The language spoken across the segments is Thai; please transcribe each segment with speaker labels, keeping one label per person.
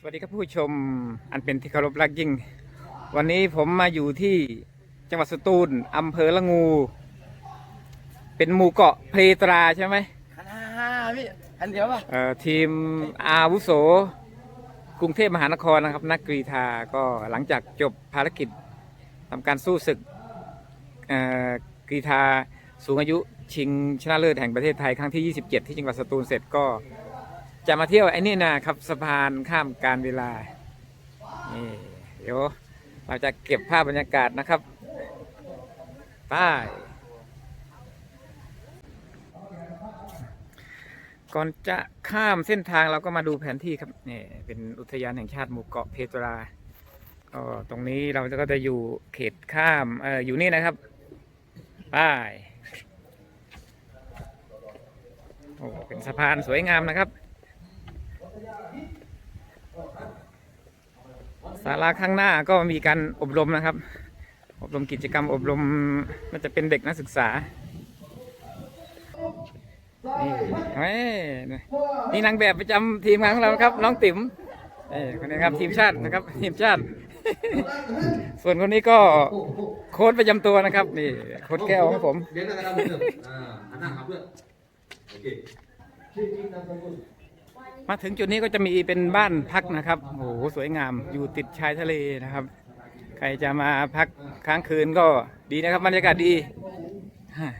Speaker 1: สวัสดีครับผู้ชมอันเป็นที่เคารพรักยิ่ง วันนี้ผมมาอยู่ที่จังหวัดสตูลอำเภอละงู เป็นหมู่เกาะเพลตราใช่ไหม
Speaker 2: คันห้าห้าพี่อันเดียวป่ะ
Speaker 1: เอ่อทีมอาวุโส กรุงเทพมหานครนะครับ นักกรีธาก็หลังจากจบภารกิจทำการสู้ศึกเอ่อกรีธาสูงอายุชิงชนะเลิศแห่งประเทศไทยครั้งที่ 27 ที่จังหวัดสตูลเสร็จก็ จะมาเที่ยวไอ้นี่นะครับสะพานข้ามการเวลานี่เดี๋ยวเราจะเก็บภาพบรรยากาศนะครับไป้ายก่อนจะข้ามเส้นทางเราก็มาดูแผนที่ครับนี่เป็นอุทยานแห่งชาติหมู่เกาะเพตราก็ตรงนี้เราก็จะอยู่เขตข้ามเอออยู่นี่นะครับป้ายโอ้เป็นสะพานสวยงามนะครับ ศาลาข้างหน้าก็มีการอบรมนะครับ อบรมกิจกรรมอบรมน่าจะเป็นเด็กนักศึกษา นี่นี่นางแบบประจำทีมงานของเราครับ น้องติ๋มเอ้ยคนนี้ครับทีมชาตินะครับ ทีมชาติ ส่วนคนนี้ก็โค้ชประจำตัวนะครับ นี่โค้ชแก้วของผม
Speaker 3: เดี๋ยวนะครับเพื่อนอ่าหนหน้าหาเพื่อนโอเค
Speaker 1: มาถึงจุดนี้ก็จะมีเป็นบ้านพักนะครับโอ้โหสวยงามอยู่ติดชายทะเลนะครับ ใครจะมาพักค้างคืนก็ดีนะครับบรรยากาศดีฮะ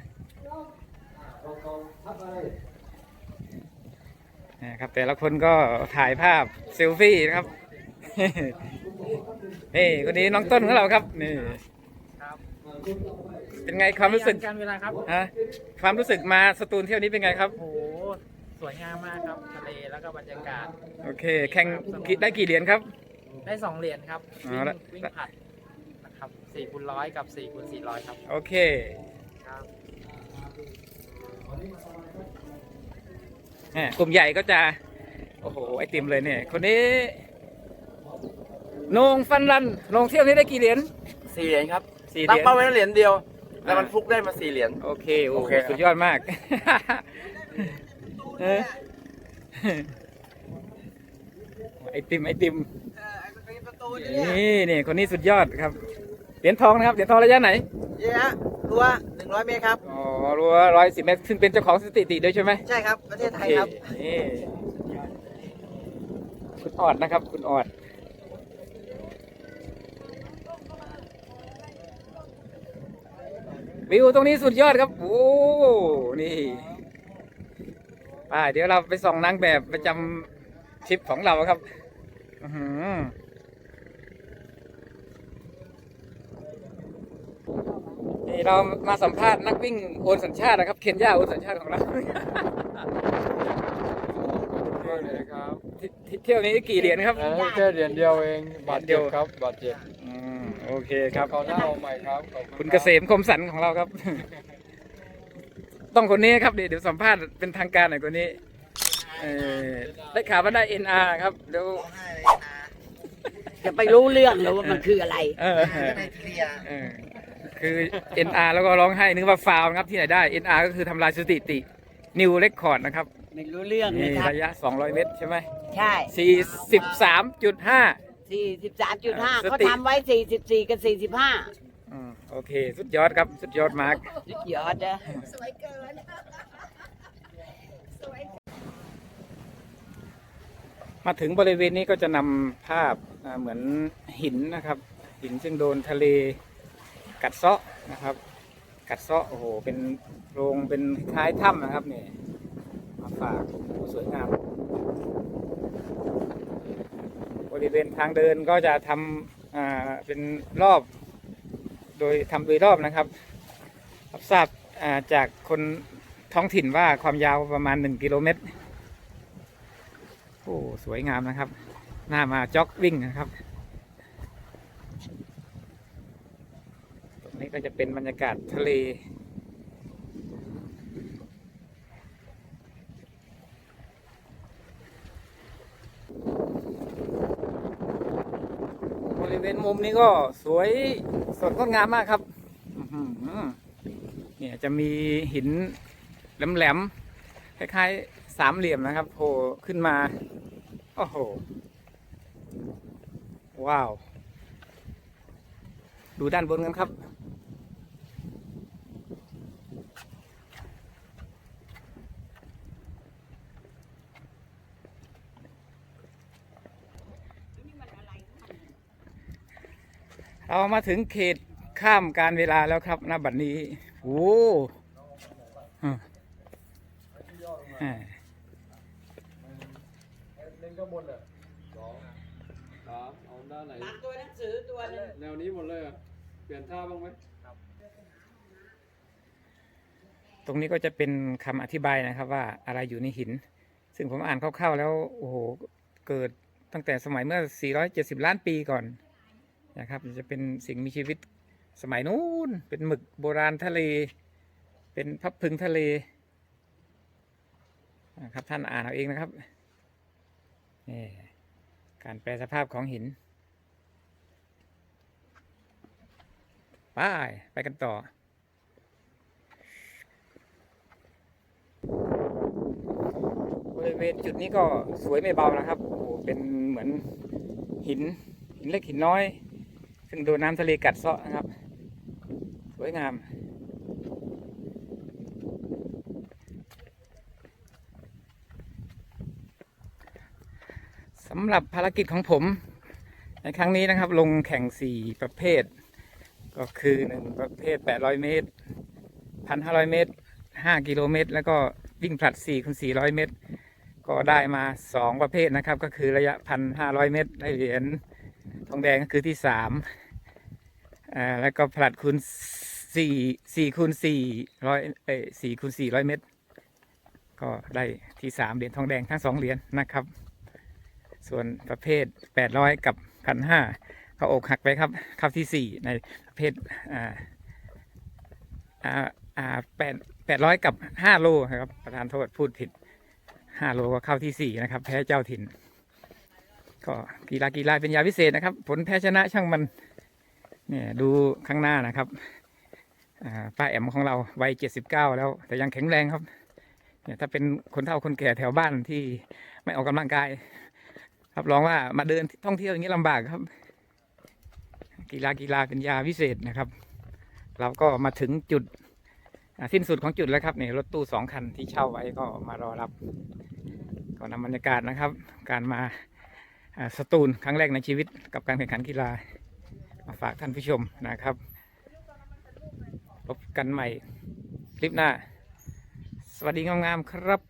Speaker 1: นะครับแต่ละคนก็ถ่ายภาพเซลฟี่นะครับนี่คนนี้น้องต้นของเราครับนี่เป็นไงความรู้สึก
Speaker 2: การเวลาครับ
Speaker 1: ฮะความรู้สึกมาสตูลเที่ยวนี้เป็นไงครับ
Speaker 2: โอ้โหสวยงามมากครับทะ เลแล้วก็บรรยากาศ
Speaker 1: โอเค แข่งกี่ได้กี่เหรียญครับ
Speaker 2: ได้สองเหรียญครับ
Speaker 1: อ๋
Speaker 2: วิ่
Speaker 1: องแล้ว
Speaker 2: วิ่งผลัดนะครับสี่คูณร้อยกับสี่คูณสี่ร้อยครับ
Speaker 1: โอเค
Speaker 2: ครับ
Speaker 1: แหม่กลุ่มใหญ่ก็จะ โอ้โห ไอติมเลยเนี่ย คนนี้โหนงฟันรันโหนงเที่ยวนี้ได้กี่เหรียญ
Speaker 2: สี่เหรียญครับ
Speaker 1: สี่เห
Speaker 2: ตั้ง
Speaker 1: รียญ
Speaker 2: เป้าไว้เหรียญเดียว แต่
Speaker 1: อ่ามั
Speaker 2: มันฟุกได้มาสี่เหรียญ
Speaker 1: โอเค โอ้
Speaker 2: โอ
Speaker 1: โห
Speaker 2: เคครับ
Speaker 1: สุดยอดมากเออ ไอติมไอติมนี่นี่คนนี้สุดยอดครับเหรียญทองนะครับเหรียญทองระยะไหน
Speaker 2: เย้ฮะตัวหนึ่งร้อยเมตรครับ
Speaker 1: อ๋อรัวร้อยสิบเมตรซึ่งเป็นเจ้าของสถิติด้วยใช่ไหม
Speaker 2: ใช่ครับ ประเทศไทยครับ
Speaker 1: โอเคนี่คุณออดนะครับ คุณออดวิวตรงนี้สุดยอดครับ โอ้นี่ ไปเดี๋ยวเราไปส่องนางแบบประจำทริปของเราครับอื้อหือนี่เรามาสัมภาษณ์นักวิ่งโอนสัญชาตินะครับ เคนยาโอนสัญชาติของเราที่ที่เที่ยวนี้กี่เหรียญครับ
Speaker 4: เออแค่เหรียญเดียวเองบาท
Speaker 1: เหรี
Speaker 4: เจ็
Speaker 1: ย
Speaker 4: บ
Speaker 1: ญเดียว
Speaker 4: ครับบาทเจ็บ
Speaker 1: อืมโอเคครับ
Speaker 4: เขาหน้าเอาใหม่ครับขอบ
Speaker 1: คุณ
Speaker 4: รั
Speaker 1: เก
Speaker 4: บ
Speaker 1: ษมคมสันของเราครับ ต้องคนนี้ครับเดี๋ยวเดี๋ยวสัมภาษณ์เป็นทางการหน่อยคนนี้เออได้ข่าวว่าได้ NR ครับเดี๋ยว
Speaker 5: จะไปรู้เรื่องหรือว่ามันคืออะไร
Speaker 1: เออเออคือ NR แล้วก็ร้องไห้นึกว่าฟาวล์นะครับที่ไหนได้ NR ก็คือทำลายสถิตินิวเรคคอร์ดนะครับ
Speaker 5: ไม่รู้เรื่องเล
Speaker 1: นี่
Speaker 5: ยครับ
Speaker 1: ระยะ 200 เมตรใช่ไหม
Speaker 5: ใช่
Speaker 1: 43.5
Speaker 5: สี่สิบสามจุดห้า
Speaker 1: สติ
Speaker 5: เขาทำไว้สี่สิบสี่กับสี่สิบห้า
Speaker 1: อืม โอเค สุดยอดครับ สุดยอดมาก
Speaker 5: ยอดนะ
Speaker 1: มาถึงบริเวณนี้ก็จะนำภาพอ่าเหมือนหินนะครับ หินซึ่งโดนทะเลกัดเซาะนะครับ กัดเซาะโอ้โหเป็นโพรงเป็นคล้ายถ้ำนะครับเนี่ยมาฝากสวยงามบริเวณทางเดินก็จะทำอ่าเป็นรอบ โดยทำโดยรอบนะครับรับทราบจากคนท้องถิ่นว่าความยาวประมาณ 1 กิโลเมตร โอ้ สวยงามนะครับ หน้ามาจ็อกวิ่งนะครับ ตรงนี้ก็จะเป็นบรรยากาศทะเล บ ริเวณมุมนี้ก็สวยสดงดงามมากครับเนี่ยจะมีหินแหลมๆคล้ายๆสามเหลี่ยมนะครับโผล่ขึ้นมา โอ้โห ว้าว ดูด้านบนกันครับ เรามาถึงเขตข้ามการเวลาแล้วครับณบัดนี้โอ้อะอ่า
Speaker 4: เล่นก็บนอะสองสามเอาด้านไหน
Speaker 5: ตัดตัวหนังสือตัวหนึง
Speaker 4: แนวนี้หมดเลยอะเปลี่ยนท่าบ้างไหม
Speaker 1: ตรงนี้ก็จะเป็นคำอธิบายนะครับว่าอะไรอยู่ในหิน ซึ่งผมอ่านคร่าวๆแล้ว โอ้โห เกิดตั้งแต่สมัยเมื่อ 470 ล้านปีก่อน นะครับจะเป็นสิ่งมีชีวิตสมัยนู้นเป็นหมึกโบราณทะเล เป็นพับพึงทะเลนะครับท่านอ่านเอาเองนะครับนี่การแปลสภาพของหินไปไปกันต่อบริเวณจุดนี้ก็สวยไม่เบานะครับ โอ้เป็นเหมือนหิน หินเล็กหินน้อย ซึ่งโดนน้ำทะเลกัดเซาะนะครับ สวยงาม สำหรับภารกิจของผม ในครั้งนี้นะครับ ลงแข่ง 4 ประเภท ก็คือ 1 ประเภท 800 เมตร 1,500 เมตร 5 กิโลเมตร แล้วก็วิ่งผลัด4คูณ400 เมตร ก็ได้มา 2 ประเภทนะครับ ก็คือระยะ 1,500 เมตร ได้เหรียญ ทองแดงก็คือที่3อ่าแล้วก็ผลัดคูณ4 4คูณ400เอ้ย4คูณ400เมตร ก็ได้ที่3เหรียญทองแดงทั้ง2เหรียญนะครับ ส่วนประเภท800กับ1,500ก็อกหักไปครับเข้าที่4ในประเภทอ่าอ่าอ่าแปดแปดร้อยกับ5โลครับประธานโทษพูดผิด5โลก็เข้าที่4นะครับ แพ้เจ้าถิ่น ก็กีฬากีฬาเป็นยาพิเศษนะครับ ผลแพ้ชนะช่างมันเนี่ยดูข้างหน้านะครับป้าแอมของเราวัย79แล้ว แต่ยังแข็งแรงครับเนี่ยถ้าเป็นคนเฒ่าคนแก่แถวบ้านที่ไม่ออกกำลังกายรับรองว่ามาเดินท่องเที่ยวอย่างนี้ลำบากครับ กีฬากีฬาเป็นยาวิเศษนะครับ เราก็มาถึงจุดสิ้นสุดของจุดแล้วครับเนี่ยรถตู้สองคันที่เช่าไว้ก็มารอรับก็นำบรรยากาศนะครับ การมา สตูลครั้งแรกในชีวิตกับการแข่งขันกีฬามาฝากท่านผู้ชมนะครับพบกันใหม่คลิปหน้า สวัสดีงามๆครับ